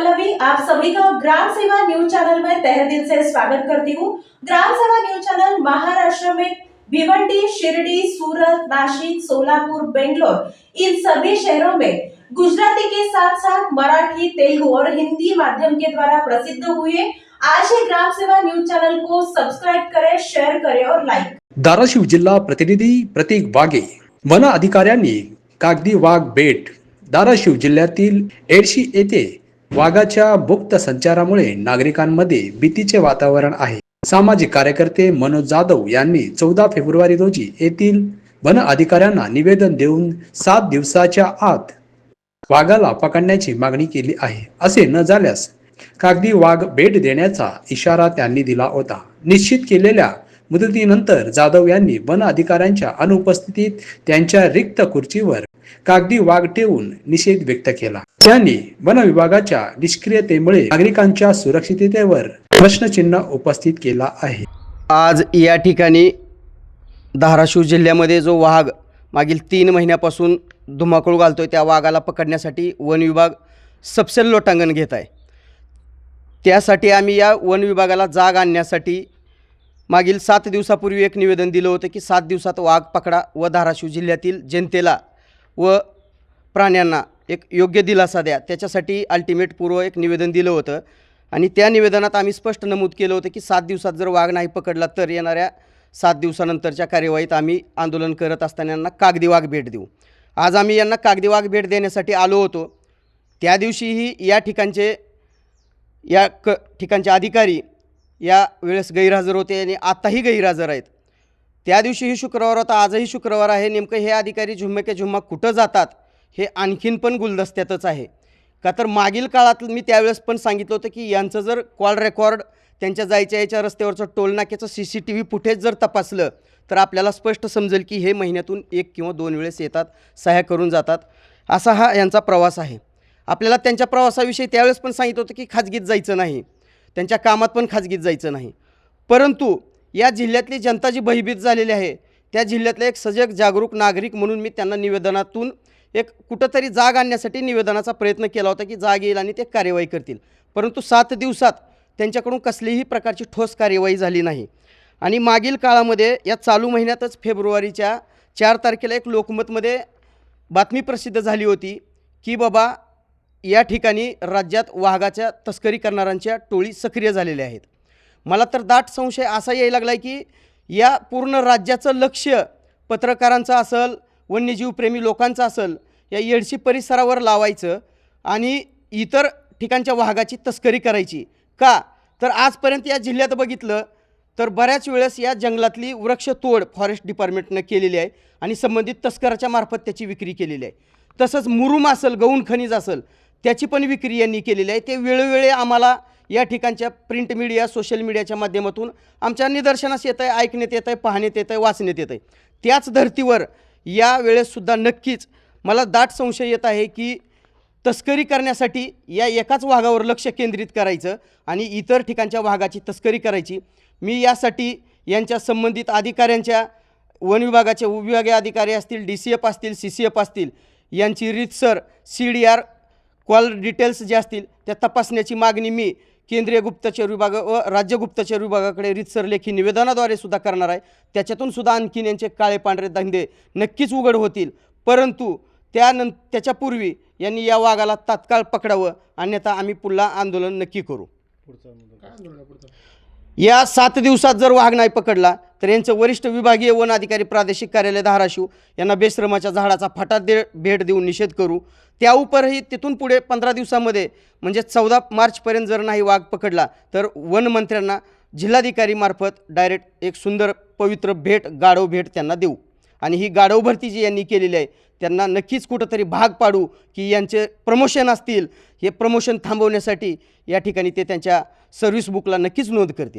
पल्लवी आप सभी का ग्राम सेवा न्यूज चैनल में तहे दिल से स्वागत करती हूँ। ग्राम सेवा न्यूज चैनल महाराष्ट्र में भिवंडी शिरडी सूरत नासिक सोलापुर बेंगलोर इन सभी शहरों में गुजराती के साथ साथ मराठी तेलुगु और हिंदी माध्यम के द्वारा प्रसिद्ध हुए आज ही ग्राम सेवा न्यूज चैनल को सब्सक्राइब करें शेयर करें और लाइक धाराशिव जिल्हा प्रतिनिधी प्रतीक वागे वन अधिकाऱ्यांनी कागदी वाघ बेट धाराशिव जिल्ह्यातील एडशी येथे वाघाच्या मुक्त संचारामुळे नागरिकांमध्ये भीतीचे वातावरण आहे. सामाजिक कार्यकर्ते मनोज जाधव यांनी चौदा फेब्रुवारी रोजी येथील वन अधिकाऱ्यांना निवेदन देऊन सात दिवसाच्या आत वाघाला पकडण्याची मागणी केली आहे. असे न झाल्यास कागदी वाघ भेट देण्याचा इशारा त्यांनी दिला होता. निश्चित केलेल्या मुदतीनंतर जाधव यांनी वन अधिकाऱ्यांच्या अनुपस्थितीत त्यांच्या रिक्त खुर्चीवर कागदी वाघ ठेवून निषेध व्यक्त केला. त्यांनी वन विभागाच्या निष्क्रियतेमुळे नागरिकांच्या सुरक्षिततेवर प्रश्नचिन्ह उपस्थित केला आहे. आज या ठिकाणी धाराशिव जिल्ह्यामध्ये जो वाघ मागील तीन महिन्यापासून धुमाकूळ घालतोय त्या वाघाला पकडण्यासाठी वन विभाग सपसेल लोटांगण घेत आहे. त्यासाठी आम्ही या वन विभागाला जाग आणण्यासाठी मागील सात दिवसापूर्वी एक निवेदन दिलं होतं की सात दिवसात वाघ पकडा व धाराशिव जिल्ह्यातील जनतेला व प्राण्यांना एक योग्य दिलासा द्या. त्याच्यासाठी अल्टिमेट पूर्व एक निवेदन दिलं होतं. आणि त्या निवेदनात आम्ही स्पष्ट नमूद केलं होतं की सात दिवसात जर वाघ नाही पकडला तर येणाऱ्या सात दिवसानंतरच्या कार्यवाहीत आम्ही आंदोलन करत असताना यांना कागदी वाघ भेट देऊ. आज आम्ही यांना कागदी वाघ भेट देण्यासाठी आलो होतो. त्या दिवशीही या ठिकाणचे या क ठिकाणचे अधिकारी या वेळेस गैरहजर होते आणि आत्ताही गैरहजर आहेत. त्या दिवशीही शुक्रवार होता आजही शुक्रवार आहे. नेमकं हे अधिकारी झुम्मे के झुम्मा कुठं जातात हे आणखीन पण गुलदस्त्यातच आहे. का तर मागील काळात मी त्यावेळेस पण सांगितलं होतं की यांचं जर कॉल रेकॉर्ड त्यांच्या जायच्या याच्या रस्त्यावरचं टोलनाक्याचं C C T V footage जर तपासलं तर आपल्याला स्पष्ट समजेल की हे महिन्यातून एक किंवा दोन वेळेस येतात सहाय्य करून जातात. असा हा यांचा प्रवास आहे. आपल्याला त्यांच्या प्रवासाविषयी त्यावेळेस पण सांगितलं होतं की खाजगीत जायचं नाही. त्यांच्या कामात पण खाजगीत जायचं नाही. परंतु या जिल्ह्यातली जनता जी भयभीत झालेली आहे त्या जिल्ह्यातले एक सजग जागरूक नागरिक म्हणून मी त्यांना निवेदनातून एक कुठंतरी जाग आणण्यासाठी निवेदनाचा प्रयत्न केला होता की जाग येईल आणि ते कार्यवाही करतील. परंतु सात दिवसात त्यांच्याकडून कसलीही प्रकारची ठोस कार्यवाही झाली नाही. आणि मागील काळामध्ये या चालू महिन्यातच फेब्रुवारीच्या चार तारखेला एक लोकमतमध्ये बातमी प्रसिद्ध झाली होती की बाबा या ठिकाणी राज्यात वाघाच्या तस्करी करणाऱ्यांच्या टोळी सक्रिय झालेल्या आहेत. मला तर दाट संशय असा यायला लागला आहे की या पूर्ण राज्याचं लक्ष पत्रकारांचं असेल वन्यजीवप्रेमी लोकांचं असेल या येडशी परिसरावर लावायचं आणि इतर ठिकाणच्या वाघाची तस्करी करायची. का? तर आजपर्यंत या जिल्ह्यात बघितलं तर बऱ्याच वेळेस या जंगलातली वृक्षतोड फॉरेस्ट डिपार्टमेंटनं केलेली आहे आणि संबंधित तस्कराच्या मार्फत त्याची विक्री केलेली आहे. तसंच मुरुम असेल गौण खनिज असेल त्याची पण विक्री यांनी केलेली आहे. ते वेळोवेळी आम्हाला या ठिकाणच्या प्रिंट मीडिया सोशल मीडियाच्या माध्यमातून आमच्या निदर्शनास येत आहे ऐकण्यात येत आहे पाहण्यात येत आहे वाचण्यात येत आहे त्याच धर्तीवर या वेळेससुद्धा नक्कीच मला दाट संशय येत आहे की तस्करी करण्यासाठी या एकाच वाघावर लक्ष केंद्रित करायचं आणि इतर ठिकाणच्या वाघाची तस्करी करायची. मी यासाठी यांच्या संबंधित अधिकाऱ्यांच्या वन विभागाचे उपविभागीय अधिकारी असतील डी सी एफ असतील सी सी एफ असतील यांची रीतसर C D R call details जे असतील त्या तपासण्याची मागणी मी केंद्रीय गुप्तचर विभाग व राज्य गुप्तचर विभागाकडे रीतसर लेखी निवेदनाद्वारे सुद्धा करणार आहे. त्याच्यातून सुद्धा आणखीन यांचे काळे पांढरे धंदे नक्कीच उघड होतील. परंतु त्यानं त्याच्यापूर्वी यांनी या वाघाला तात्काळ पकडावं. अन्यथा आम्ही पुन्हा आंदोलन नक्की करू. या सात दिवसात जर वाघ नाही पकडला तर यांचं वरिष्ठ विभागीय वन अधिकारी प्रादेशिक कार्यालय धाराशिव यांना बेश्रमाच्या झाडाचा फाटा दे भेट देऊन निषेध करू. त्या उपरही तिथून पुढे पंधरा दिवसामध्ये म्हणजे चौदा मार्चपर्यंत जर नाही वाघ पकडला तर वन मंत्र्यांना जिल्हाधिकारीमार्फत डायरेक्ट एक सुंदर पवित्र भेट गाढव भेट त्यांना देऊ. आणि ही गाढव भरती जी यांनी केलेली आहे त्यांना नक्कीच कुठंतरी भाग पाडू की यांचे प्रमोशन असतील. हे प्रमोशन थांबवण्यासाठी या ठिकाणी ते त्यांच्या सर्व्हिस बुकला नक्कीच नोंद करतील.